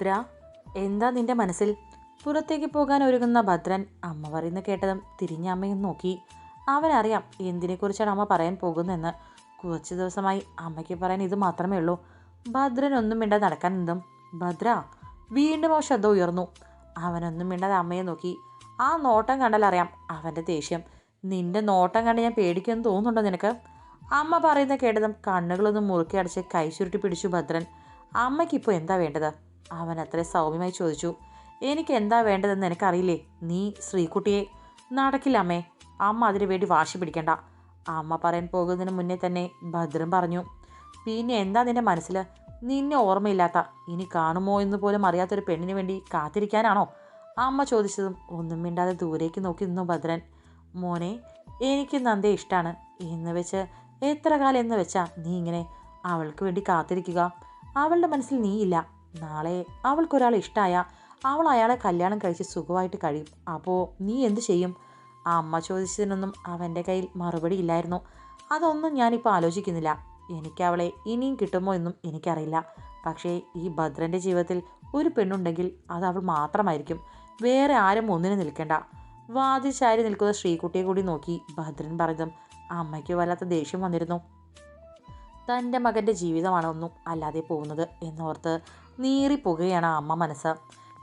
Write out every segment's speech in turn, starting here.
ഭദ്ര എന്താ നിന്റെ മനസ്സിൽ? പുറത്തേക്ക് പോകാൻ ഒരുങ്ങുന്ന ഭദ്രൻ അമ്മ പറയുന്ന കേട്ടതും തിരിഞ്ഞ അമ്മയും നോക്കി. അവനറിയാം എന്തിനെക്കുറിച്ചാണ് അമ്മ പറയാൻ പോകുന്നതെന്ന്. കുറച്ച് ദിവസമായി അമ്മയ്ക്ക് പറയാൻ ഇത് മാത്രമേ ഉള്ളൂ. ഭദ്രൻ ഒന്നും മിണ്ടാതെ നടക്കാൻ നിന്നും. ഭദ്ര വീണ്ടും ആ ശബ്ദം ഉയർന്നു. അവനൊന്നും മിണ്ടാതെ അമ്മയെ നോക്കി. ആ നോട്ടം കണ്ടാൽ അറിയാം അവന്റെ ദേഷ്യം. നിന്റെ നോട്ടം കണ്ട് ഞാൻ പേടിക്കുമെന്ന് തോന്നുന്നുണ്ടോ നിനക്ക്? അമ്മ പറയുന്ന കേട്ടതും കണ്ണുകളൊന്നും മുറുക്കി അടച്ച് കൈ ചുരുട്ടി പിടിച്ചു ഭദ്രൻ. അമ്മയ്ക്കിപ്പോൾ എന്താ വേണ്ടത്? അവൻ അത്ര സൗമ്യമായി ചോദിച്ചു എനിക്ക് എന്താ വേണ്ടതെന്ന് എനിക്കറിയില്ലേ? നീ ശ്രീകുട്ടിയെ നടക്കില്ല അമ്മേ. അമ്മ അതിനു വേണ്ടി വാശി പിടിക്കണ്ട. അമ്മ പറയാൻ പോകുന്നതിന് മുന്നേ തന്നെ ഭദ്രൻ പറഞ്ഞു പിന്നെ എന്താ നിന്റെ മനസ്സിൽ നിന്നെ ഓർമ്മയില്ലാത്ത ഇനി കാണുമോ എന്ന് പോലും അറിയാത്തൊരു പെണ്ണിന് വേണ്ടി കാത്തിരിക്കാനാണോ? അമ്മ ചോദിച്ചതും ഒന്നും മിണ്ടാതെ ദൂരേക്ക് നോക്കി നിന്നു ഭദ്രൻ മോനെ എനിക്ക് നന്ദേ ഇഷ്ടമാണ് എന്ന് വെച്ച് എത്ര കാലം എന്ന് വെച്ചാ നീ ഇങ്ങനെ അവൾക്ക് വേണ്ടി കാത്തിരിക്കുക. അവളുടെ മനസ്സിൽ നീയില്ല. നാളെ അവൾക്കൊരാൾ ഇഷ്ടമായ അവൾ അയാളെ കല്യാണം കഴിച്ച് സുഖമായിട്ട് കഴിയും. അപ്പോൾ നീ എന്ത് ചെയ്യും? അമ്മ ചോദിച്ചതിനൊന്നും അവന്റെ കയ്യിൽ മറുപടി ഇല്ലായിരുന്നു. അതൊന്നും ഞാനിപ്പോൾ ആലോചിക്കുന്നില്ല. എനിക്ക് അവളെ ഇനിയും കിട്ടുമോ എന്നും എനിക്കറിയില്ല. പക്ഷേ ഈ ഭദ്രന്റെ ജീവിതത്തിൽ ഒരു പെണ്ണുണ്ടെങ്കിൽ അത് അവൾ മാത്രമായിരിക്കും. വേറെ ആരും ഒന്നിനും നിൽക്കേണ്ട. വാതിൽ ചാരി നിൽക്കുന്ന ശ്രീകുട്ടിയെ കൂടി നോക്കി ഭദ്രൻ പറഞ്ഞതും അമ്മയ്ക്ക് വല്ലാത്ത ദേഷ്യം വന്നിരുന്നു. തന്റെ മകന്റെ ജീവിതമാണ് ഒന്നും അല്ലാതെ പോകുന്നത് എന്നോർത്ത് നീറിപ്പോകുകയാണ് ആ അമ്മ മനസ്സ്.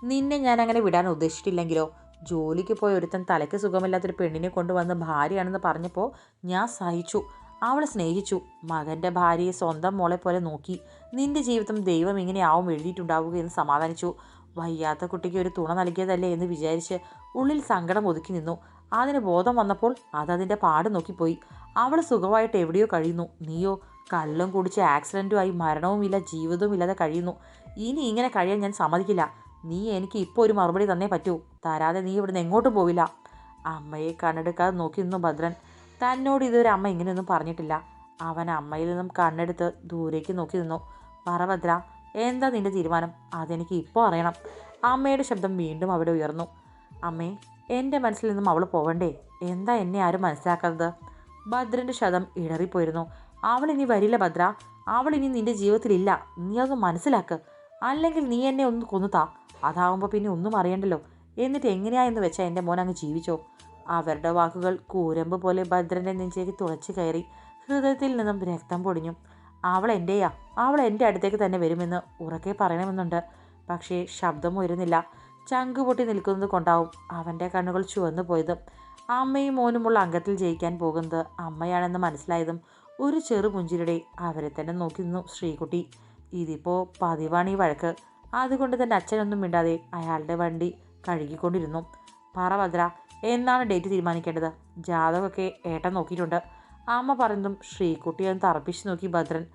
നിന്നെ ഞാൻ അങ്ങനെ വിടാൻ ഉദ്ദേശിച്ചിട്ടില്ലെങ്കിലോ? ജോലിക്ക് പോയ ഒരുത്തൻ തലയ്ക്ക് സുഖമില്ലാത്തൊരു പെണ്ണിനെ കൊണ്ടുവന്ന് ഭാര്യയാണെന്ന് പറഞ്ഞപ്പോൾ ഞാൻ സഹിച്ചു. അവളെ സ്നേഹിച്ചു. മകന്റെ ഭാര്യയെ സ്വന്തം മോളെ പോലെ നോക്കി. നിന്റെ ജീവിതം ദൈവം ഇങ്ങനെയാവും എഴുതിയിട്ടുണ്ടാവുക എന്ന് സമാധാനിച്ചു. വയ്യാത്ത കുട്ടിക്ക് ഒരു തുണ നൽകിയതല്ലേ എന്ന് വിചാരിച്ച് ഉള്ളിൽ സങ്കടം ഒതുക്കി നിന്നു. അതിന് ബോധം വന്നപ്പോൾ അതതിന്റെ പാട് നോക്കിപ്പോയി. അവൾ സുഖമായിട്ട് എവിടെയോ കഴിയുന്നു. നീയോ? കള്ളും കുടിച്ച് ആക്സിഡന്റുമായി മരണവുമില്ല ജീവിതവും ഇല്ലാതെ കഴിയുന്നു. ഇനി ഇങ്ങനെ കഴിയാൻ ഞാൻ സമ്മതിക്കില്ല. നീ എനിക്ക് ഇപ്പോൾ ഒരു മറുപടി തന്നേ പറ്റൂ. തരാതെ നീ ഇവിടുന്ന് എങ്ങോട്ടും പോവില്ല. അമ്മയെ കണ്ണെടുക്കാതെ നോക്കി നിന്നു ഭദ്രൻ. തന്നോട് ഇതുവരെ അമ്മ ഇങ്ങനെയൊന്നും പറഞ്ഞിട്ടില്ല. അവൻ അമ്മയിൽ നിന്നും കണ്ണെടുത്ത് ദൂരേക്ക് നോക്കി നിന്നു. പറ ഭദ്ര എന്താ നിന്റെ തീരുമാനം? അതെനിക്ക് ഇപ്പോൾ അറിയണം. അമ്മയുടെ ശബ്ദം വീണ്ടും അവിടെ ഉയർന്നു. അമ്മേ എന്റെ മനസ്സിൽ നിന്നും അവൾ പോവണ്ടേ? എന്താ എന്നെ ആരും മനസ്സിലാക്കാത്തത്? ഭദ്രന്റെ ശതം ഇടറിപ്പോയിരുന്നു. അവൾ ഇനി വരില്ല ഭദ്ര. അവൾ ഇനി നിന്റെ ജീവിതത്തിലില്ല. നീ അത് മനസ്സിലാക്ക്. അല്ലെങ്കിൽ നീ എന്നെ ഒന്ന് കൊന്നുതാ അതാവുമ്പോൾ പിന്നെ ഒന്നും അറിയണ്ടല്ലോ. എന്നിട്ട് എങ്ങനെയായെന്ന് വെച്ചാൽ എന്റെ മോൻ അങ്ങ് ജീവിച്ചോ? അവരുടെ വാക്കുകൾ കൂരമ്പ് പോലെ ഭദ്രന്റെ നെഞ്ചേക്ക് തുളച്ചു കയറി ഹൃദയത്തിൽ നിന്നും രക്തം പൊടിഞ്ഞു. അവൾ എന്റെയാ അവൾ എന്റെ അടുത്തേക്ക് തന്നെ വരുമെന്ന് ഉറക്കെ പറയണമെന്നുണ്ട്. പക്ഷേ ശബ്ദം ഉയരുന്നില്ല. ചങ്ക് പൊട്ടി നിൽക്കുന്നത് കൊണ്ടാവും അവന്റെ കണ്ണുകൾ ചുവന്നു പോയത് അമ്മയും മോനുമുള്ള അംഗത്തിൽ ജയിക്കാൻ പോകുന്നത് അമ്മയാണെന്ന് മനസ്സിലായതും ഒരു ചെറു പുഞ്ചിരിയുടെ അവരെ തന്നെ നോക്കി നിന്നു ശ്രീകുട്ടി. ഇതിപ്പോൾ പതിവാണ് ഈ വഴക്ക്. അതുകൊണ്ട് തന്നെ അച്ഛനൊന്നും മിണ്ടാതെ അയാളുടെ വണ്ടി കഴുകിക്കൊണ്ടിരുന്നു. പറ ഭദ്ര എന്നാണ് ഡേറ്റ് തീരുമാനിക്കേണ്ടത്? ജാതകമൊക്കെ ഏട്ടൻ നോക്കിയിട്ടുണ്ട്. അമ്മ പറഞ്ഞതും ശ്രീകുട്ടിയെ തറപ്പിച്ച് നോക്കി ഭദ്രൻ.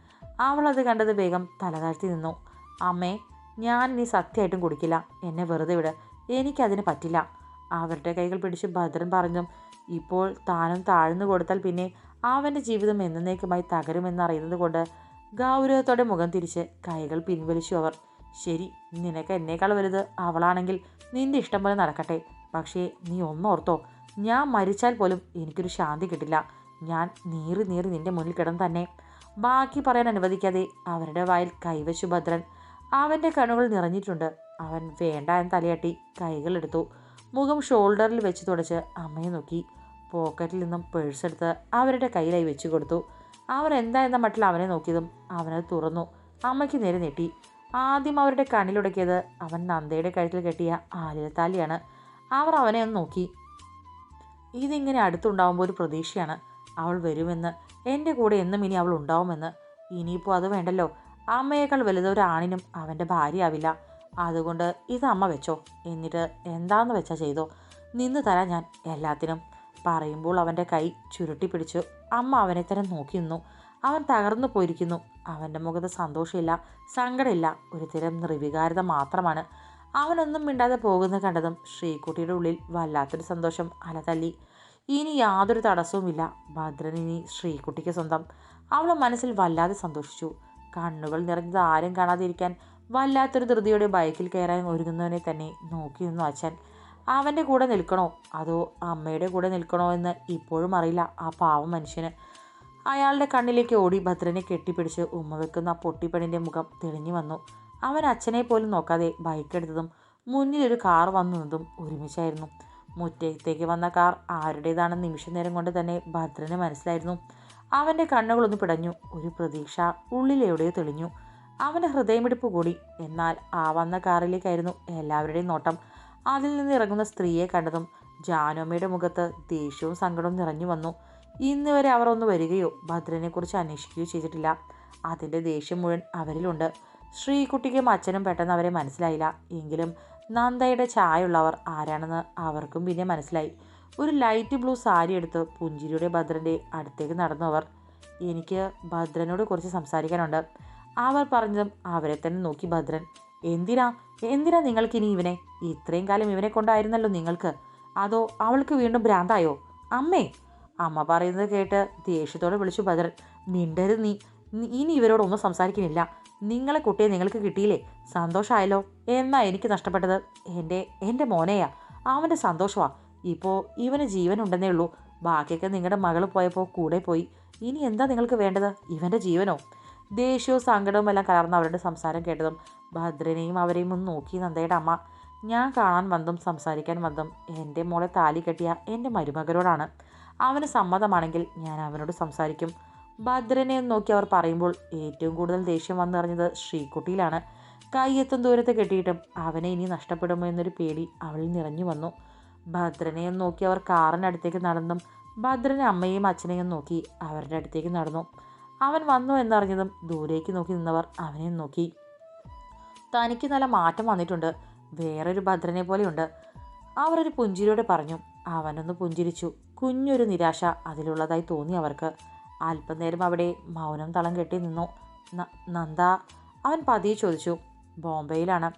അവളത് കണ്ടത് വേഗം തലതാഴ്ത്തി നിന്നു. അമ്മേ ഞാൻ ഇനി സത്യമായിട്ടും കുടിക്കില്ല. എന്നെ വെറുതെ വിട്. എനിക്കതിന് പറ്റില്ല. അവരുടെ കൈകൾ പിടിച്ച് ഭദ്രൻ പറഞ്ഞു ഇപ്പോൾ താനും താഴ്ന്നു കൊടുത്താൽ പിന്നെ അവന്റെ ജീവിതം എന്നേക്കുമായി തകരുമെന്നറിയുന്നത് കൊണ്ട് ഗൗരവത്തോടെ മുഖം തിരിച്ച് കൈകൾ പിൻവലിച്ചു അവർ. ശരി നിനക്ക് എന്നേക്കാൾ വലുത് അവളാണെങ്കിൽ നിന്റെ ഇഷ്ടം പോലെ നടക്കട്ടെ. പക്ഷേ നീ ഒന്നോർത്തോ ഞാൻ മരിച്ചാൽ പോലും എനിക്കൊരു ശാന്തി കിട്ടില്ല. ഞാൻ നീറി നീറി നിന്റെ മുന്നിൽ കിടന്ന് തന്നെ ബാക്കി പറയാൻ അനുവദിക്കാതെ അവരുടെ വായിൽ കൈവച്ചു ഭദ്രൻ. അവന്റെ കണ്ണുകൾ നിറഞ്ഞിട്ടുണ്ട്. അവൻ വേണ്ട എന്ന് തലയാട്ടി കൈകളെടുത്തു മുഖം ഷോൾഡറിൽ വെച്ച് തുടച്ച് അമ്മയെ നോക്കി. പോക്കറ്റിൽ നിന്നും പേഴ്സ് എടുത്ത് അവരുടെ കയ്യിലായി വെച്ച് കൊടുത്തു. അവർ എന്താ എന്ന മട്ടിൽ അവനെ നോക്കിയതും അവനത് തുറന്നു. അമ്മയ്ക്ക് നേരെ നീട്ടി ആദ്യം അവരുടെ കണ്ണിലുടക്കിയത് അവൻ നന്ദയുടെ കഴുത്തിൽ കെട്ടിയ ആലിലത്താലിയാണ് അവർ അവനെ ഒന്ന് നോക്കി. ഇതിങ്ങനെ അടുത്തുണ്ടാവുമ്പോൾ ഒരു പ്രതീക്ഷയാണ്. അവൾ വരുമെന്ന്. എന്റെ കൂടെ എന്നും ഇനി അവൾ ഉണ്ടാവുമെന്ന്. ഇനിയിപ്പോൾ അത് വേണ്ടല്ലോ. അമ്മയേക്കാൾ വലുതൊരാണിനും അവന്റെ ഭാര്യയാവില്ല. അതുകൊണ്ട് ഇത് അമ്മ വെച്ചോ. എന്നിട്ട് എന്താന്ന് വെച്ചാൽ ചെയ്തോ? നിന്ന് തരാം ഞാൻ എല്ലാത്തിനും. പറയുമ്പോൾ അവന്റെ കൈ ചുരുട്ടി പിടിച്ചു അമ്മ അവനെ തന്നെ നോക്കി നിന്നു. അവൻ തകർന്നു പോയിരിക്കുന്നു. അവന്റെ മുഖത്ത് സന്തോഷമില്ല സങ്കടമില്ല. ഒരു തരം നിർവികാരത മാത്രമാണ്. അവനൊന്നും മിണ്ടാതെ പോകുന്ന കണ്ടതും ശ്രീകുട്ടിയുടെ ഉള്ളിൽ വല്ലാത്തൊരു സന്തോഷം അലതല്ലി. ഇനി യാതൊരു തടസ്സവുമില്ല. ഭദ്രൻ ഇനി ശ്രീകുട്ടിക്ക് സ്വന്തം. അവളെ മനസ്സിൽ വല്ലാതെ സന്തോഷിച്ചു. കണ്ണുകൾ നിറഞ്ഞത് ആരും കാണാതിരിക്കാൻ വല്ലാത്തൊരു ധൃതിയോടെ ബൈക്കിൽ കയറാൻ ഒരുങ്ങുന്നവനെ തന്നെ നോക്കി നിന്നു അച്ഛൻ. അവന്റെ കൂടെ നിൽക്കണോ? അതോ അമ്മയുടെ കൂടെ നിൽക്കണോ എന്ന് ഇപ്പോഴും അറിയില്ല. ആ പാവം മനുഷ്യന്. അയാളുടെ കണ്ണിലേക്ക് ഓടി ഭദ്രനെ കെട്ടിപ്പിടിച്ച് ഉമ്മ വെക്കുന്ന പൊട്ടിപ്പണിന്റെ മുഖം തെളിഞ്ഞു വന്നു. അവൻ അച്ഛനെ പോലും നോക്കാതെ ബൈക്കെടുത്തതും മുന്നിലൊരു കാർ വന്നു നിന്നതും ഒരുമിച്ചായിരുന്നു. മുറ്റത്തേക്ക് വന്ന കാർ ആരുടേതാണെന്ന് നിമിഷ നേരം കൊണ്ട് തന്നെ ഭദ്രന് മനസ്സിലായിരുന്നു. അവന്റെ കണ്ണുകളൊന്ന് പിടഞ്ഞു. ഒരു പ്രതീക്ഷ ഉള്ളിലെവിടെയോ തെളിഞ്ഞു. അവന്റെ ഹൃദയമിടിപ്പ് കൂടി. എന്നാൽ ആ വന്ന കാറിലേക്കായിരുന്നു എല്ലാവരുടെയും നോട്ടം. അതിൽ നിന്ന് ഇറങ്ങുന്ന സ്ത്രീയെ കണ്ടതും ജാനോമ്മയുടെ മുഖത്ത് ദേഷ്യവും സങ്കടവും നിറഞ്ഞു വന്നു. ഇന്ന് വരെ അവർ ഒന്ന് വരികയോ ഭദ്രനെക്കുറിച്ച് അന്വേഷിക്കുകയോ ചെയ്തിട്ടില്ല. അതിന്റെ ദേഷ്യം മുഴുവൻ അവരിലുണ്ട്. ശ്രീകുട്ടിക്കും അച്ഛനും പെട്ടെന്ന് അവരെ മനസ്സിലായില്ല. എങ്കിലും നന്ദയുടെ ചായയുള്ളവർ ആരാണെന്ന് അവർക്കും പിന്നെ മനസ്സിലായി. ഒരു ലൈറ്റ് ബ്ലൂ സാരി എടുത്ത് പുഞ്ചിരിയുടെ ഭദ്രന്റെ അടുത്തേക്ക് നടന്നു അവർ. എനിക്ക് ഭദ്രനോട് കുറച്ച് സംസാരിക്കാനുണ്ട്. അവർ പറഞ്ഞതും അവരെ തന്നെ നോക്കി ഭദ്രൻ. എന്തിനാ? എന്തിനാ നിങ്ങൾക്ക് ഇനി ഇവനെ? ഇത്രയും കാലം ഇവനെ കൊണ്ടായിരുന്നല്ലോ നിങ്ങൾക്ക്. അതോ അവൾക്ക് വീണ്ടും ഭ്രാന്തായോ? അമ്മേ അമ്മ പറയുന്നത് കേട്ട് ദേഷ്യത്തോടെ വിളിച്ചു ഭദ്രൻ. മിണ്ടരുത് നീ. ഇനി ഇവരോടൊന്നും സംസാരിക്കുന്നില്ല. നിങ്ങളെ കുട്ടിയെ നിങ്ങൾക്ക് കിട്ടിയില്ലേ? സന്തോഷമായല്ലോ എന്നാ എനിക്ക് നഷ്ടപ്പെട്ടത്? എന്റെ എന്റെ മോനെയാ. അവന്റെ സന്തോഷമാ ഇപ്പോൾ ഇവന് ജീവനുണ്ടെന്നേ ഉള്ളൂ. ബാക്കിയൊക്കെ നിങ്ങളുടെ മകൾ പോയപ്പോൾ കൂടെ പോയി. ഇനി എന്താ നിങ്ങൾക്ക് വേണ്ടത്? ഇവന്റെ ജീവനോ? ദേഷ്യവും സങ്കടവും എല്ലാം കലർന്ന അവരുടെ സംസാരം കേട്ടതും ഭദ്രനെയും അവരെയും ഒന്ന് നോക്കി നന്ദയുടെ അമ്മ ഞാൻ കാണാൻ വന്നതും സംസാരിക്കാൻ വന്നതും എന്റെ മോളെ താലി കെട്ടിയ എന്റെ മരുമകരോടാണ് അവന് സമ്മതമാണെങ്കിൽ ഞാൻ അവനോട് സംസാരിക്കും. ഭദ്രനെ നോക്കി അവർ പറയുമ്പോൾ ഏറ്റവും കൂടുതൽ ദേഷ്യം വന്നിറഞ്ഞത് ശ്രീകുട്ടിയിലാണ്. കൈയെത്തും ദൂരത്ത് കെട്ടിയിട്ടും അവനെ ഇനി നഷ്ടപ്പെടുമോ എന്നൊരു പേടി അവളിൽ നിറഞ്ഞു വന്നു. ഭദ്രനെ നോക്കി അവർ കാറിനടുത്തേക്ക് നടന്നും ഭദ്രനെ അമ്മയെയും അച്ഛനെയും നോക്കി അവരുടെ അടുത്തേക്ക് നടന്നു. അവൻ വന്നു എന്നറിഞ്ഞതും ദൂരേക്ക് നോക്കി നിന്നവർ അവനെ നോക്കി. തനിക്ക് നല്ല മാറ്റം വന്നിട്ടുണ്ട്. വേറൊരു ഭദ്രനെ പോലെയുണ്ട്. അവർ ഒരു പുഞ്ചിരിയോടെ പറഞ്ഞു. അവനൊന്ന് പുഞ്ചിരിച്ചു. കുഞ്ഞൊരു നിരാശ അതിലുള്ളതായി തോന്നി അവർക്ക്. അല്പനേരം അവിടെ മൗനം തളം കെട്ടി നിന്നു. നന്ദ അവൻ പതിയെ ചോദിച്ചു. ബോംബെയിലാണ്.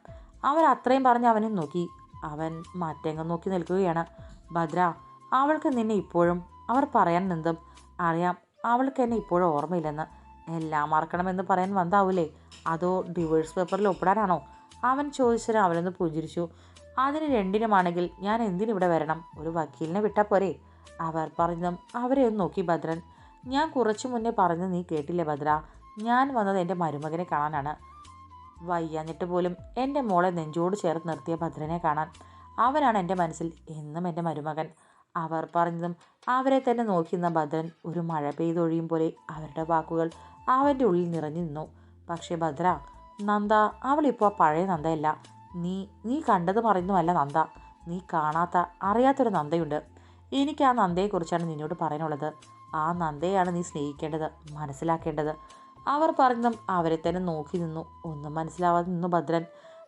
അവൻ അത്രയും പറഞ്ഞ് അവനെ നോക്കി. അവൻ മറ്റെങ്ങും നോക്കി നിൽക്കുകയാണ്. ഭദ്ര അവൾക്ക് നിന്നെ ഇപ്പോഴും അവർ പറയാൻ നിന്നും അറിയാം. അവൾക്ക് എന്നെ ഇപ്പോഴും ഓർമ്മയില്ലെന്ന്. എല്ലാം മറക്കണമെന്ന് പറയാൻ വന്നാവൂലേ? അതോ ഡിവോഴ്സ് പേപ്പറിൽ ഒപ്പിടാനാണോ? അവൻ ചോദിച്ചതിന് അവനൊന്ന് പുഞ്ചിരിച്ചു. അതിന് രണ്ടിനുമാണെങ്കിൽ ഞാൻ എന്തിനിവിടെ വരണം? ഒരു വക്കീലിനെ വിട്ടാൽ പോരെ? അവർ പറഞ്ഞതും അവരെ ഒന്ന് നോക്കി ഭദ്രൻ. ഞാൻ കുറച്ചു മുന്നേ പറഞ്ഞത് നീ കേട്ടില്ലേ ഭദ്ര? ഞാൻ വന്നത് എന്റെ മരുമകനെ കാണാനാണ്. വയ്യാഞ്ഞിട്ട് പോലും എന്റെ മോളെ നെഞ്ചോട് ചേർത്ത് നിർത്തിയ ഭദ്രനെ കാണാൻ അവനാണ് എന്റെ മനസ്സിൽ എന്നും എന്റെ മരുമകൻ. അവർ പറഞ്ഞതും അവരെ തന്നെ നോക്കി നിന്ന ഭദ്രൻ ഒരു മഴ പെയ്തൊഴിയും പോലെ അവരുടെ വാക്കുകൾ അവന്റെ ഉള്ളിൽ നിറഞ്ഞു നിന്നു. പക്ഷേ ഭദ്ര നന്ദ അവളിപ്പോൾ പഴയ നന്ദയല്ല. നീ നീ കണ്ടത് പറയുന്നതല്ല നന്ദ. നീ കാണാത്ത അറിയാത്തൊരു നന്ദയുണ്ട്. എനിക്ക് ആ നന്ദയെക്കുറിച്ചാണ് നിന്നോട് പറയാനുള്ളത്. ആ നന്ദയാണ് നീ സ്നേഹിക്കേണ്ടത് മനസ്സിലാക്കേണ്ടത്. അവർ പറഞ്ഞതും അവരെ തന്നെ നോക്കി നിന്നു. ഒന്നും മനസ്സിലാവാതെ നിന്നു ഭദ്രൻ.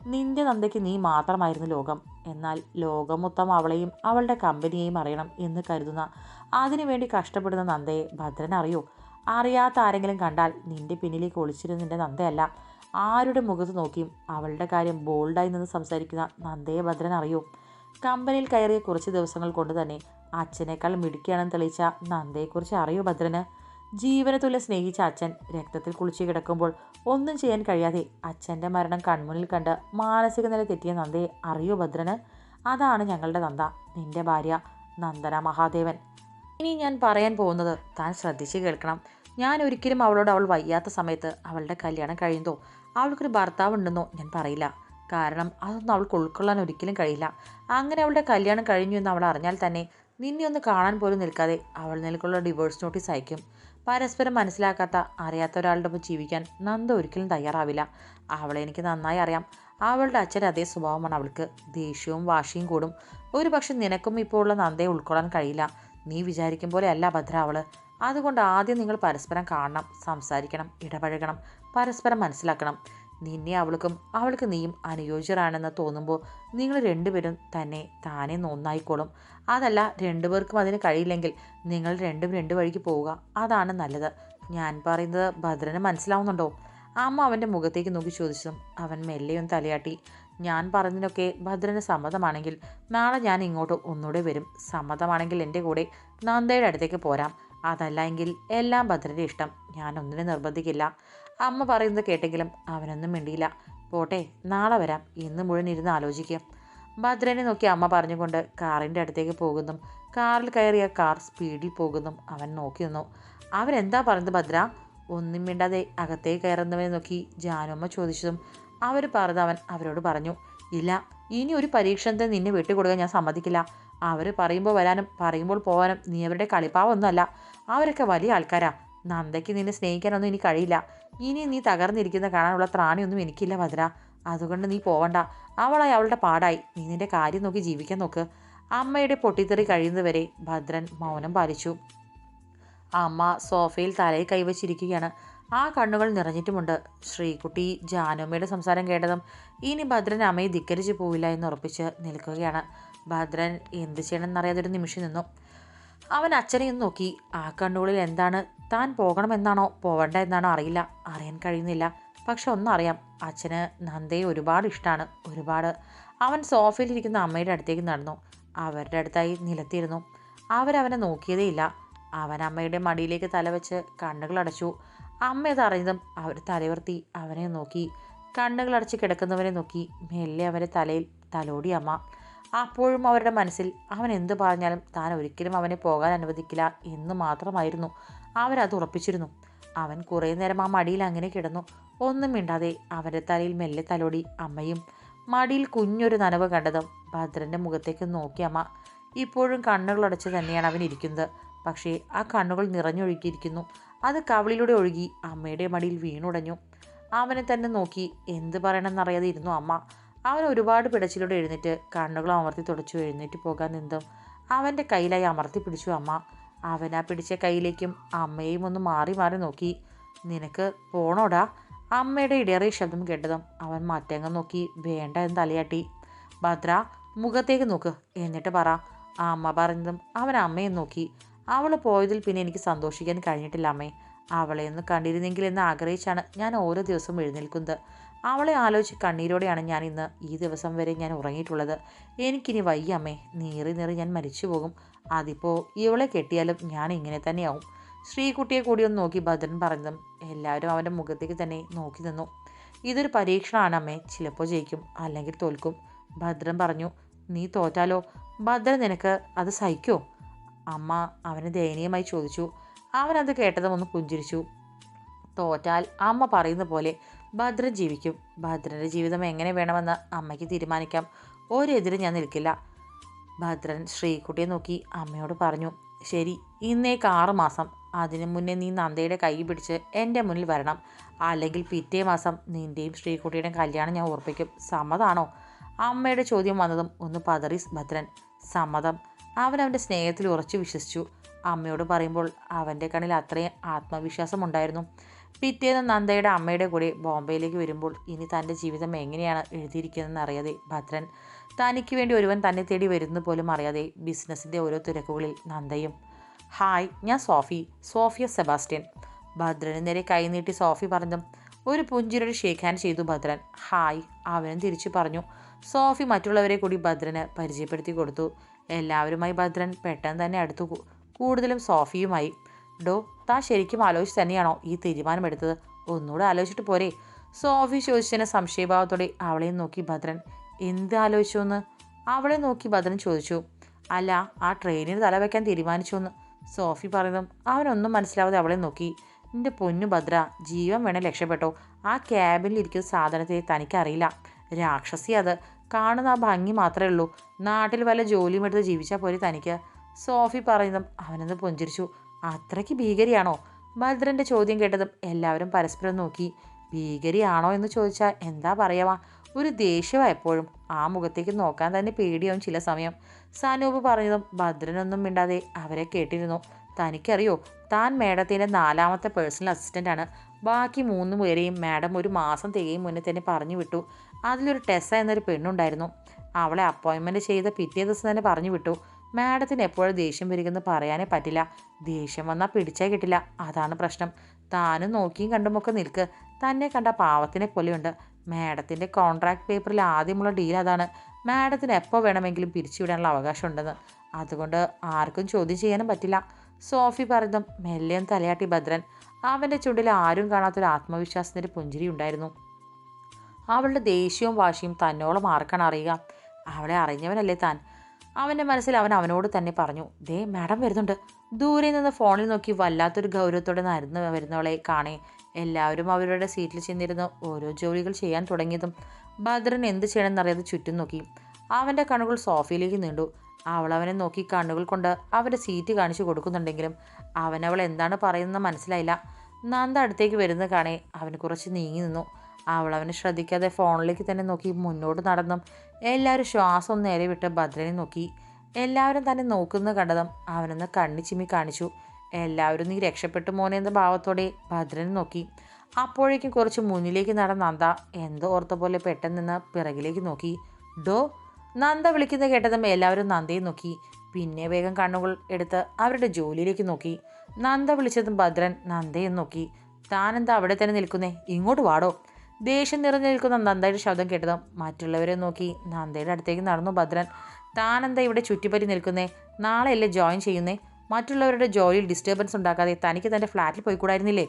നിന്റെ നന്ദയ്ക്ക് നീ മാത്രമായിരുന്നു ലോകം. എന്നാൽ ലോകം മൊത്തം അവളെയും അവളുടെ കമ്പനിയെയും അറിയണം എന്ന് കരുതുന്ന അതിനുവേണ്ടി കഷ്ടപ്പെടുന്ന നന്ദയെ ഭദ്രൻ അറിയോ. അറിയാത്ത ആരെങ്കിലും കണ്ടാൽ നിന്റെ പിന്നിലേക്ക് ഒളിച്ചിരുന്ന നിന്റെ നന്ദയല്ല. ആരുടെ മുഖത്ത് നോക്കിയും അവളുടെ കാര്യം ബോൾഡായി നിന്ന് സംസാരിക്കുന്ന നന്ദയെ ഭദ്രൻ അറിയൂ. കമ്പനിയിൽ കയറിയ കുറച്ച് ദിവസങ്ങൾ കൊണ്ട് തന്നെ അച്ഛനേക്കാൾ മിടുക്കിയാണെന്ന് തെളിയിച്ച നന്ദയെക്കുറിച്ച് അറിയൂ ഭദ്രന്. ജീവന സ്നേഹിച്ച അച്ഛൻ രക്തത്തിൽ കുളിച്ചു കിടക്കുമ്പോൾ ഒന്നും ചെയ്യാൻ കഴിയാതെ അച്ഛന്റെ മരണം കൺമുന്നിൽ കണ്ട് മാനസിക നില തെറ്റിയ നന്ദയെ അറിയോ ഭദ്രന്? അതാണ് ഞങ്ങളുടെ നന്ദ നിന്റെ ഭാര്യ നന്ദന മഹാദേവൻ. ഇനി ഞാൻ പറയാൻ പോകുന്നത് താൻ ശ്രദ്ധിച്ച് കേൾക്കണം. ഞാൻ ഒരിക്കലും അവളോട് അവൾ വയ്യാത്ത സമയത്ത് അവളുടെ കല്യാണം കഴിയുന്നതോ അവൾക്കൊരു ഭർത്താവ് ഉണ്ടെന്നോ ഞാൻ പറയില്ല. കാരണം അതൊന്നും അവൾക്ക് ഉൾക്കൊള്ളാൻ ഒരിക്കലും കഴിയില്ല. അങ്ങനെ അവളുടെ കല്യാണം കഴിഞ്ഞു എന്ന് അവൾ അറിഞ്ഞാൽ തന്നെ നിന്നെ ഒന്ന് കാണാൻ പോലും നിൽക്കാതെ അവൾ നിൽക്കുള്ള ഡിവോഴ്സ് നോട്ടീസ് അയക്കും. പരസ്പരം മനസ്സിലാക്കാത്ത അറിയാത്ത ഒരാളുടെ ഒപ്പം ജീവിക്കാൻ നന്ദ ഒരിക്കലും തയ്യാറാവില്ല. അവളെ എനിക്ക് നന്നായി അറിയാം. അവളുടെ അച്ഛൻ അതേ സ്വഭാവമാണ്. അവൾക്ക് ദേഷ്യവും വാശിയും കൂടും. ഒരു പക്ഷെ നിനക്കും ഇപ്പോൾ ഉള്ള നന്ദയെ ഉൾക്കൊള്ളാൻ കഴിയില്ല. നീ വിചാരിക്കും പോലെ അല്ല ഭദ്ര അവൾ. അതുകൊണ്ട് ആദ്യം നിങ്ങൾ പരസ്പരം കാണണം സംസാരിക്കണം ഇടപഴകണം പരസ്പരം മനസ്സിലാക്കണം. നിന്നെ അവൾക്കും അവൾക്ക് നീയും അനുയോജ്യരാണെന്ന് തോന്നുമ്പോൾ നിങ്ങൾ രണ്ടുപേരും തന്നെ താനെ നന്നായിക്കോളും. അതല്ല രണ്ടുപേർക്കും അതിന് കഴിയില്ലെങ്കിൽ നിങ്ങൾ രണ്ടും രണ്ട് വഴിക്ക് പോവുക. അതാണ് നല്ലത്. ഞാൻ പറയുന്നത് ഭദ്രന് മനസ്സിലാവുന്നുണ്ടോ? അമ്മ അവന്റെ മുഖത്തേക്ക് നോക്കി ചോദിച്ചതും അവൻ മെല്ലെയും തലയാട്ടി ഞാൻ പറഞ്ഞതിനൊക്കെ ഭദ്രന് സമ്മതമാണെങ്കിൽ നാളെ ഞാൻ ഇങ്ങോട്ട് ഒന്നുകൂടെ വരും. സമ്മതമാണെങ്കിൽ എന്റെ കൂടെ നന്ദയുടെ അടുത്തേക്ക് പോരാം. അതല്ല എങ്കിൽ എല്ലാം ഭദ്രന്റെ ഇഷ്ടം. ഞാൻ ഒന്നിനെ നിർബന്ധിക്കില്ല. അമ്മ പറയുന്നത് കേട്ടെങ്കിലും അവനൊന്നും മിണ്ടിയില്ല. പോട്ടെ നാളെ വരാം. ഇന്ന് മുഴുവൻ ഇരുന്ന് ആലോചിക്കാം. ഭദ്രനെ നോക്കി അമ്മ പറഞ്ഞുകൊണ്ട് കാറിന്റെ അടുത്തേക്ക് പോകുന്നതും കാറിൽ കയറിയ കാർ സ്പീഡിൽ പോകുന്നതും അവൻ നോക്കി നിന്നു. അവരെന്താ പറഞ്ഞത് ഭദ്ര? ഒന്നും മിണ്ടാതെ അകത്തേക്ക് കയറുന്നവനെ നോക്കി ജാനുമ്മ ചോദിച്ചതും അവർ പറഞ്ഞത് അവൻ അവരോട് പറഞ്ഞു. ഇല്ല ഇനി ഒരു പരീക്ഷണത്തിന് നിന്നെ വിട്ടുകൊടുക്കാൻ ഞാൻ സമ്മതിക്കില്ല. അവർ പറയുമ്പോൾ വരാനും പറയുമ്പോൾ പോകാനും നീ അവരുടെ കളിപ്പാവൊന്നുമല്ല. അവരൊക്കെ വലിയ ആൾക്കാരാ. നന്ദയ്ക്ക് നിന്നെ സ്നേഹിക്കാനൊന്നും ഇനി കഴിയില്ല. ഇനി നീ തകർന്നിരിക്കുന്ന കാണാനുള്ള ത്രാണിയൊന്നും എനിക്കില്ല ഭദ്ര. അതുകൊണ്ട് നീ പോവണ്ട. അവളായി അവളുടെ പാടായി. നീ നിന്റെ കാര്യം നോക്കി ജീവിക്കാൻ നോക്ക്. അമ്മയുടെ പൊട്ടിത്തെറി കഴിയുന്നതുവരെ ഭദ്രൻ മൗനം പാലിച്ചു. അമ്മ സോഫയിൽ തലയിൽ കൈവച്ചിരിക്കുകയാണ്. ആ കണ്ണുകൾ നിറഞ്ഞിട്ടുമുണ്ട്. ശ്രീകുട്ടി ജാനുമ്മയുടെ സംസാരം കേട്ടതും ഇനി ഭദ്രൻ അമ്മയെ ധിക്കരിച്ചു പോവില്ല എന്ന് ഉറപ്പിച്ച് നിൽക്കുകയാണ്. ഭദ്രൻ എന്ത് ചെയ്യണമെന്നറിയാതെ ഒരു നിമിഷം നിന്നു. അവൻ അച്ഛനെ ഒന്ന് നോക്കി. ആ കണ്ണുകളിൽ എന്താണ് താൻ പോകണമെന്നാണോ? പോകണ്ട എന്നാണോ അറിയില്ല. അറിയാൻ കഴിയുന്നില്ല. പക്ഷെ ഒന്നറിയാം. അച്ഛന് നന്ദയെ ഒരുപാട് ഇഷ്ടമാണ് ഒരുപാട്. അവൻ സോഫയിലിരിക്കുന്ന അമ്മയുടെ അടുത്തേക്ക് നടന്നു. അവരുടെ അടുത്തായി നിലത്തിയിരുന്നു അവരവനെ നോക്കിയതേയില്ല. അവൻ അമ്മയുടെ മടിയിലേക്ക് തലവെച്ച് കണ്ണുകൾ അടച്ചു. അമ്മ ഇത് അറിഞ്ഞതും അവർ തലവർത്തി അവനെ നോക്കി. കണ്ണുകൾ അടച്ച് കിടക്കുന്നവനെ നോക്കി. മെല്ലെ അവരെ തലയിൽ തലോടി അമ്മ. അപ്പോഴും അവരുടെ മനസ്സിൽ അവൻ എന്തു പറഞ്ഞാലും താൻ ഒരിക്കലും അവനെ പോകാൻ അനുവദിക്കില്ല എന്ന് മാത്രമായിരുന്നു. അവരത് ഉറപ്പിച്ചിരുന്നു. അവൻ കുറേ നേരം ആ മടിയിൽ അങ്ങനെ കിടന്നു. ഒന്നും മിണ്ടാതെ അവന്റെ തലയിൽ മെല്ലെ തലോടി അമ്മയും മടിയിൽ കുഞ്ഞൊരു നനവ് കണ്ടതും ഭദ്രന്റെ മുഖത്തേക്ക് നോക്കി അമ്മ ഇപ്പോഴും കണ്ണുകളടച്ച് തന്നെയാണ് അവൻ ഇരിക്കുന്നത്. പക്ഷേ ആ കണ്ണുകൾ നിറഞ്ഞൊഴുകിയിരിക്കുന്നു. അത് കവിളിലൂടെ ഒഴുകി അമ്മയുടെ മടിയിൽ വീണുടഞ്ഞു. അവനെ തന്നെ നോക്കി എന്ത് പറയണമെന്നറിയാതെ ഇരുന്നു അമ്മ. അവൻ ഒരുപാട് പിടച്ചിലൂടെ എഴുന്നേറ്റ് കണ്ണുകൾ അമർത്തി തുടച്ചു എഴുന്നേറ്റ് പോകാൻ നിന്നും. അവന്റെ കയ്യിലായി അമർത്തി പിടിച്ചു അമ്മ. അവൻ ആ പിടിച്ച കയ്യിലേക്കും അമ്മയും ഒന്ന് മാറി മാറി നോക്കി. നിനക്ക് പോണോടാ? അമ്മയുടെ ഇടേറിയ ശബ്ദം കേട്ടതും അവൻ മറ്റങ്ങ് നോക്കി. വേണ്ട എന്ന് തലയാട്ടി. ഭദ്ര മുഖത്തേക്ക് നോക്ക്. എന്നിട്ട് പറ. അമ്മ പറഞ്ഞതും അവൻ അമ്മയെ നോക്കി. അവൾ പോയതിൽ പിന്നെ എനിക്ക് സന്തോഷിക്കാൻ കഴിഞ്ഞിട്ടില്ല അമ്മേ. അവളെ ഒന്ന് കണ്ടിരുന്നെങ്കിൽ എന്ന് ആഗ്രഹിച്ചാണ് ഞാൻ ഓരോ ദിവസവും എഴുന്നേൽക്കുന്നത്. അവളെ ആലോചിച്ച് കണ്ണീരോടെയാണ് ഞാൻ ഇന്ന് ഈ ദിവസം വരെ ഞാൻ ഉറങ്ങിയിട്ടുള്ളത്. എനിക്കിനി വയ്യ അമ്മേ. നീറി നീറി ഞാൻ മരിച്ചു പോകും അതിപ്പോൾ ഇവളെ കെട്ടിയാലും ഞാൻ ഇങ്ങനെ തന്നെയാവും. ശ്രീകുട്ടിയെ കൂടി ഒന്ന് നോക്കി ഭദ്രൻ പറഞ്ഞതും എല്ലാവരും അവന്റെ മുഖത്തേക്ക് തന്നെ നോക്കി നിന്നു. ഇതൊരു പരീക്ഷണമാണ് അമ്മേ ചിലപ്പോൾ ജയിക്കും അല്ലെങ്കിൽ തോൽക്കും. ഭദ്രൻ പറഞ്ഞു നീ തോറ്റാലോ? ഭദ്രൻ നിനക്ക് അത് സഹിക്കോ? അമ്മ അവനെ ദയനീയമായി ചോദിച്ചു. അവനത് കേട്ടതും ഒന്ന് പുഞ്ചിരിച്ചു. തോറ്റാൽ അമ്മ പറയുന്ന പോലെ ഭദ്രൻ ജീവിക്കും. ഭദ്രന്റെ ജീവിതം എങ്ങനെ വേണമെന്ന് അമ്മയ്ക്ക് തീരുമാനിക്കാം. ഒരെതിരും ഞാൻ നിൽക്കില്ല. ഭദ്രൻ ശ്രീകുട്ടിയെ നോക്കി അമ്മയോട് പറഞ്ഞു ശരി ഇന്നേക്ക് ആറ് മാസം. അതിനു മുന്നേ നീ നന്ദയുടെ കൈ പിടിച്ച് എന്റെ മുന്നിൽ വരണം. അല്ലെങ്കിൽ പിറ്റേ മാസം നിന്റെയും ശ്രീകുട്ടിയുടെയും കല്യാണം ഞാൻ ഉറപ്പിക്കും. സമ്മതാണോ? അമ്മയുടെ ചോദ്യം വന്നതും ഒന്ന് പതറി ഭദ്രൻ. സമ്മതം. അവൻ അവന്റെ സ്നേഹത്തിൽ ഉറച്ചു വിശ്വസിച്ചു. അമ്മയോട് പറയുമ്പോൾ അവന്റെ കണ്ണിൽ അത്രയും ആത്മവിശ്വാസമുണ്ടായിരുന്നു പിറ്റേന്ന് നന്ദയുടെ അമ്മയുടെ കൂടെ ബോംബെയിലേക്ക് വരുമ്പോൾ ഇനി തന്റെ ജീവിതം എങ്ങനെയാണ് എഴുതിയിരിക്കുന്നതെന്ന് അറിയാതെ ഭദ്രൻ തനിക്ക് വേണ്ടി ഒരുവൻ തന്നെ തേടി വരുന്നു പോലും അറിയാതെ ബിസിനസ്സിന്റെ ഓരോ തിരക്കുകളിൽ നന്ദയും. ഹായ് ഞാൻ സോഫി സോഫിയ സെബാസ്റ്റ്യൻ. ഭദ്രന് നേരെ കൈനീട്ടി സോഫി പറഞ്ഞു ഒരു പുഞ്ചിരൊരു ഷേക്ക് ഹാൻഡ് ചെയ്തു ഭദ്രൻ. ഹായ് അവനും തിരിച്ചു പറഞ്ഞു. സോഫി മറ്റുള്ളവരെ കൂടി ഭദ്രന് പരിചയപ്പെടുത്തി കൊടുത്തു. എല്ലാവരുമായി ഭദ്രൻ പെട്ടെന്ന് തന്നെ അടുത്തു കൂടുതലും സോഫിയുമായി. ഡോ താൻ ശരിക്കും ആലോചിച്ച് തന്നെയാണോ ഈ തീരുമാനമെടുത്തത്? ഒന്നുകൂടെ ആലോചിച്ചിട്ട് പോരെ. സോഫി ചോദിച്ചതിന് സംശയഭാവത്തോടെ അവളെയും നോക്കി ഭദ്രൻ എന്ത് ആലോചിച്ചോന്ന്? അവളെ നോക്കി ഭദ്രൻ ചോദിച്ചു. അല്ല ആ ട്രെയിനിന് തലവെക്കാൻ തീരുമാനിച്ചു എന്ന് സോഫി പറയുന്നതും അവനൊന്നും മനസ്സിലാവാതെ അവളെ നോക്കി. എന്റെ പൊന്നു ഭദ്ര ജീവൻ വേണേൽ രക്ഷപ്പെട്ടോ. ആ ക്യാബിനിൽ ഇരിക്കുന്ന സാധനത്തെ തനിക്കറിയില്ല. രാക്ഷസി അത്. കാണുന്ന ആ ഭംഗി മാത്രമേ ഉള്ളൂ. നാട്ടിൽ വല്ല ജോലിയും എടുത്ത് ജീവിച്ചാൽ പോലെ തനിക്ക്. സോഫി പറയുന്നതും അവനൊന്ന് പുഞ്ചിരിച്ചു. അത്രയ്ക്ക് ഭീകരിയാണോ? ഭദ്രന്റെ ചോദ്യം കേട്ടതും എല്ലാവരും പരസ്പരം നോക്കി. ഭീകരിയാണോ? എന്ന് ചോദിച്ചാൽ എന്താ പറയാവാ? ഒരു ദേഷ്യമാണ് എപ്പോഴും ആ മുഖത്തേക്ക് നോക്കാൻ തന്നെ പേടിയാവും ചില സമയം. സനൂപ് പറഞ്ഞതും ഭദ്രനൊന്നും മിണ്ടാതെ അവരെ കേട്ടിരുന്നു. തനിക്കറിയോ താൻ മേഡത്തിന്റെ നാലാമത്തെ പേഴ്സണൽ അസിസ്റ്റന്റാണ് ബാക്കി മൂന്ന് പേരെയും മാഡം ഒരു മാസം തികയും മുന്നേ തന്നെ പറഞ്ഞു വിട്ടു. അതിലൊരു ടെസ എന്നൊരു പെണ്ണുണ്ടായിരുന്നു. അവളെ അപ്പോയിൻമെന്റ് ചെയ്ത പിറ്റേ ദിവസം തന്നെ പറഞ്ഞു വിട്ടു. മാഡത്തിന് എപ്പോഴും ദേഷ്യം വരികയെന്ന് പറയാനേ പറ്റില്ല. ദേഷ്യം വന്നാൽ പിടിച്ചേ കിട്ടില്ല. അതാണ് പ്രശ്നം. താനും നോക്കിയും കണ്ടുമൊക്കെ നിൽക്ക്. തന്നെ കണ്ട പാവത്തിനെ പോലെയുണ്ട്. മാഡത്തിന്റെ കോൺട്രാക്ട് പേപ്പറിൽ ആദ്യമുള്ള ഡീൽ അതാണ് മാഡത്തിന് എപ്പോൾ വേണമെങ്കിലും പിരിച്ചുവിടാനുള്ള അവകാശമുണ്ടെന്ന്. അതുകൊണ്ട് ആർക്കും ചോദ്യം ചെയ്യാനും പറ്റില്ല. സോഫി പറഞ്ഞതും മെല്ലെയും തലയാട്ടി ഭദ്രൻ. അവന്റെ ചുണ്ടിൽ ആരും കാണാത്തൊരു ആത്മവിശ്വാസത്തിന്റെ പുഞ്ചിരി ഉണ്ടായിരുന്നു. അവളുടെ ദേഷ്യവും വാശിയും തന്നോളം ആർക്കാണ് അറിയുക? അവളെ അറിഞ്ഞവനല്ലേ താൻ. അവന്റെ മനസ്സിൽ അവൻ അവനോട് തന്നെ പറഞ്ഞു ദേ മാഡം വരുന്നുണ്ട്. ദൂരെ നിന്ന് ഫോണിൽ നോക്കി വല്ലാത്തൊരു ഗൗരവത്തോടെ നരുന്ന് വരുന്നവളെ കാണേ. എല്ലാവരും അവരുടെ സീറ്റിൽ ചെന്നിരുന്ന് ഓരോ ജോലികൾ ചെയ്യാൻ തുടങ്ങിയതും ഭദ്രൻ എന്ത് ചെയ്യണമെന്നറിയാതെ ചുറ്റും നോക്കി. അവന്റെ കണ്ണുകൾ സോഫയിലേക്ക് നീണ്ടു. അവൾ അവനെ നോക്കി കണ്ണുകൾ കൊണ്ട് അവന്റെ സീറ്റ് കാണിച്ചു കൊടുക്കുന്നുണ്ടെങ്കിലും അവൻ അവൾ എന്താണ് പറയുന്നത് മനസ്സിലായില്ല. നന്ദ അടുത്തേക്ക് വരുന്ന കാണേ അവൻ കുറച്ച് നീങ്ങി നിന്നു. അവൾ അവനെ ശ്രദ്ധിക്കാതെ ഫോണിലേക്ക് തന്നെ നോക്കി മുന്നോട്ട് നടന്നും. എല്ലാവരും ശ്വാസം നേരെ വിട്ട് ഭദ്രനെ നോക്കി. എല്ലാവരും തന്നെ നോക്കുന്നത് കണ്ടതും അവനൊന്ന് കണ്ണി ചിമ്മി കാണിച്ചു. എല്ലാവരും നീ രക്ഷപ്പെട്ടു മോനെ എന്ന ഭാവത്തോടെ ഭദ്രനെ നോക്കി. അപ്പോഴേക്കും കുറച്ച് മുന്നിലേക്ക് നടന്ന നന്ദ എന്തോ ഓർത്ത പോലെ പെട്ടെന്ന് നിന്ന് പിറകിലേക്ക് നോക്കി. ഡോ നന്ദ വിളിക്കുന്ന കേട്ടതും എല്ലാവരും നന്ദയെ നോക്കി. പിന്നെ വേഗം കണ്ണുകൾ എടുത്ത് അവരുടെ ജോലിയിലേക്ക് നോക്കി. നന്ദ വിളിച്ചതും ഭദ്രൻ നന്ദയെ നോക്കി. താനെന്താ അവിടെ തന്നെ നിൽക്കുന്നേ? ഇങ്ങോട്ട് വാടോ. ദേഷ്യം നിറഞ്ഞു നിൽക്കുന്ന നന്ദയുടെ ശബ്ദം കേട്ടതും മറ്റുള്ളവരെ നോക്കി നന്ദയുടെ അടുത്തേക്ക് നടന്നു ഭദ്രൻ. താനെന്താ ഇവിടെ ചുറ്റിപ്പറ്റി നിൽക്കുന്നേ? നാളെയല്ലേ ജോയിൻ ചെയ്യുന്നേ? മറ്റുള്ളവരുടെ ജോലിയിൽ ഡിസ്റ്റർബൻസ് ഉണ്ടാക്കാതെ തനിക്ക് തന്റെ ഫ്ലാറ്റിൽ പോയിക്കൂടായിരുന്നില്ലേ?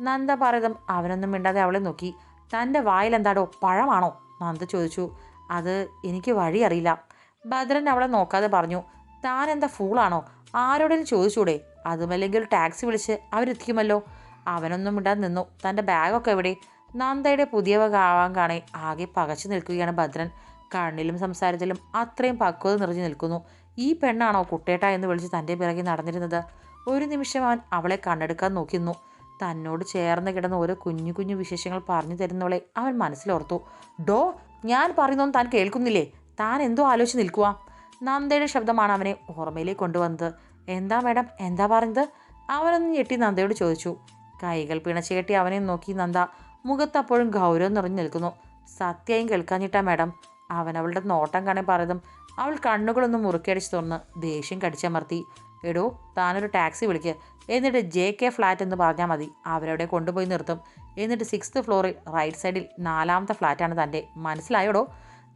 നന്ദ പറയതും അവനൊന്നും മിണ്ടാതെ അവളെ നോക്കി. തന്റെ വായിൽ എന്താടോ പഴമാണോ? നന്ദ ചോദിച്ചു. അത് എനിക്ക് വഴി അറിയില്ല. ഭദ്രൻ അവളെ നോക്കാതെ പറഞ്ഞു താൻ എന്താ ഫൂളാണോ ആരോടെങ്കിലും ചോദിച്ചൂടെ? അതുമല്ലെങ്കിൽ ടാക്സി വിളിച്ച് അവരെത്തിക്കുമല്ലോ. അവനൊന്നും മിണ്ടാതെ നിന്നു. തന്റെ ബാഗൊക്കെ എവിടെ? നന്ദയുടെ പുതിയ ആവാൻ കാണെ ആകെ പകച്ചു നിൽക്കുകയാണ് ഭദ്രൻ. കണ്ണിലും സംസാരത്തിലും അത്രയും പക്വത നിറഞ്ഞു നിൽക്കുന്നു. ഈ പെണ്ണാണോ കുട്ടേട്ട എന്ന് വിളിച്ച് തന്റെ പിറകെ നടന്നിരുന്നത്? ഒരു നിമിഷം അവൻ അവളെ കണ്ണെടുക്കാൻ നോക്കുന്നു തന്നോട് ചേർന്ന് കിടന്ന ഓരോ കുഞ്ഞു കുഞ്ഞു വിശേഷങ്ങൾ പറഞ്ഞു തരുന്നവളെ അവൻ മനസ്സിലോർത്തു. ഡോ ഞാൻ പറയുന്നൊന്നും താൻ കേൾക്കുന്നില്ലേ? താൻ എന്തോ ആലോചിച്ച് നിൽക്കുക നന്ദയുടെ ശബ്ദമാണ് അവനെ ഓർമ്മയിലേക്ക് കൊണ്ടുവന്നത്. എന്താ മേഡം എന്താ പറഞ്ഞത്? അവനൊന്ന് ഞെട്ടി നന്ദയോട് ചോദിച്ചു. കൈകൾ പിണച്ചുകെട്ടി അവനെ നോക്കി നന്ദ മുഖത്ത് അപ്പോഴും ഗൗരവം നിറഞ്ഞു നിൽക്കുന്നു. സത്യമായും കേൾക്കാഞ്ഞിട്ടാ മേഡം. അവൻ അവളുടെ നോട്ടം കാണാൻ പറഞ്ഞതും അവൾ കണ്ണുകളൊന്നും മുറുക്കിയടിച്ച് തുറന്ന് ദേഷ്യം കടിച്ചമർത്തി എടോ താനൊരു ടാക്സി വിളിക്ക്. എന്നിട്ട് ജെ കെ ഫ്ലാറ്റ് എന്ന് പറഞ്ഞാൽ മതി. അവരവിടെ കൊണ്ടുപോയി നിർത്തും. എന്നിട്ട് സിക്സ്ത് ഫ്ലോറിൽ റൈറ്റ് സൈഡിൽ നാലാമത്തെ ഫ്ലാറ്റാണ് തന്റെ. മനസ്സിലായോടോ?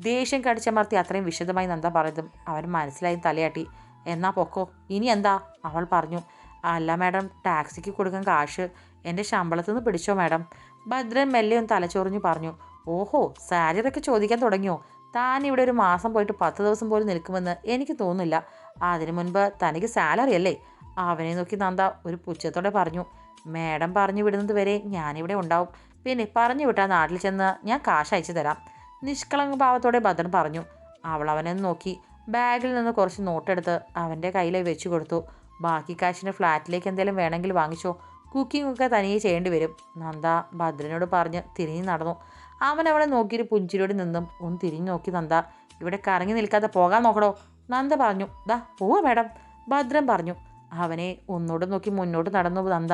ദേഷ്യം കടിച്ചമർത്തി അത്രയും വിശദമായി നന്ദ പറഞ്ഞതും അവൻ മനസ്സിലായി തലയാട്ടി. എന്നാ പൊക്കോ. ഇനി എന്താ? അവൾ പറഞ്ഞു. അല്ല മാഡം ടാക്സിക്ക് കൊടുക്കാൻ കാശ്. എന്റെ ശമ്പളത്തിൽ നിന്ന് പിടിച്ചോ മാഡം. ഭദ്രൻ മെല്ലെ ഒന്ന് തലച്ചൊറിഞ്ഞു പറഞ്ഞു. ഓഹോ സാലറി ഒക്കെ ചോദിക്കാൻ തുടങ്ങിയോ? താൻ ഇവിടെ ഒരു മാസം പോയിട്ട് പത്ത് ദിവസം പോലും നിൽക്കുമെന്ന് എനിക്ക് തോന്നുന്നില്ല. അതിനു മുൻപ് തനിക്ക് സാലറി അല്ലേ? അവനെ നോക്കി നന്ദ ഒരു പുച്ഛത്തോടെ പറഞ്ഞു. മാഡം പറഞ്ഞു വിടുന്നത് വരെ ഞാനിവിടെ ഉണ്ടാവും. പിന്നെ പറഞ്ഞു വിട്ടാൽ നാട്ടിൽ ചെന്ന് ഞാൻ കാശ് അയച്ചു തരാം. നിഷ്കളങ്ക ഭാവത്തോടെ ഭദ്രൻ പറഞ്ഞു. അവൾ അവനെ നോക്കി. ബാഗിൽ നിന്ന് കുറച്ച് നോട്ടെടുത്ത് അവന്റെ കയ്യിൽ വെച്ച് കൊടുത്തു. ബാക്കി കാശിന് ഫ്ലാറ്റിലേക്ക് എന്തെങ്കിലും വേണമെങ്കിൽ വാങ്ങിച്ചോ. കുക്കിംഗ് ഒക്കെ തനിയെ ചെയ്യേണ്ടി വരും. നന്ദ ഭദ്രനോട് പറഞ്ഞ് തിരിഞ്ഞു നടന്നു. അവൻ അവളെ നോക്കിയൊരു പുഞ്ചിരിയോട് നിന്നും ഒന്ന് തിരിഞ്ഞു നോക്കി നന്ദ ഇവിടെ കറങ്ങി നിൽക്കാതെ പോകാൻ നോക്കണോ നന്ദ പറഞ്ഞു ദാ പോവാ മാഡം. ഭദ്രം പറഞ്ഞു അവനെ ഒന്നോട് നോക്കി മുന്നോട്ട് നടന്നു നന്ദ.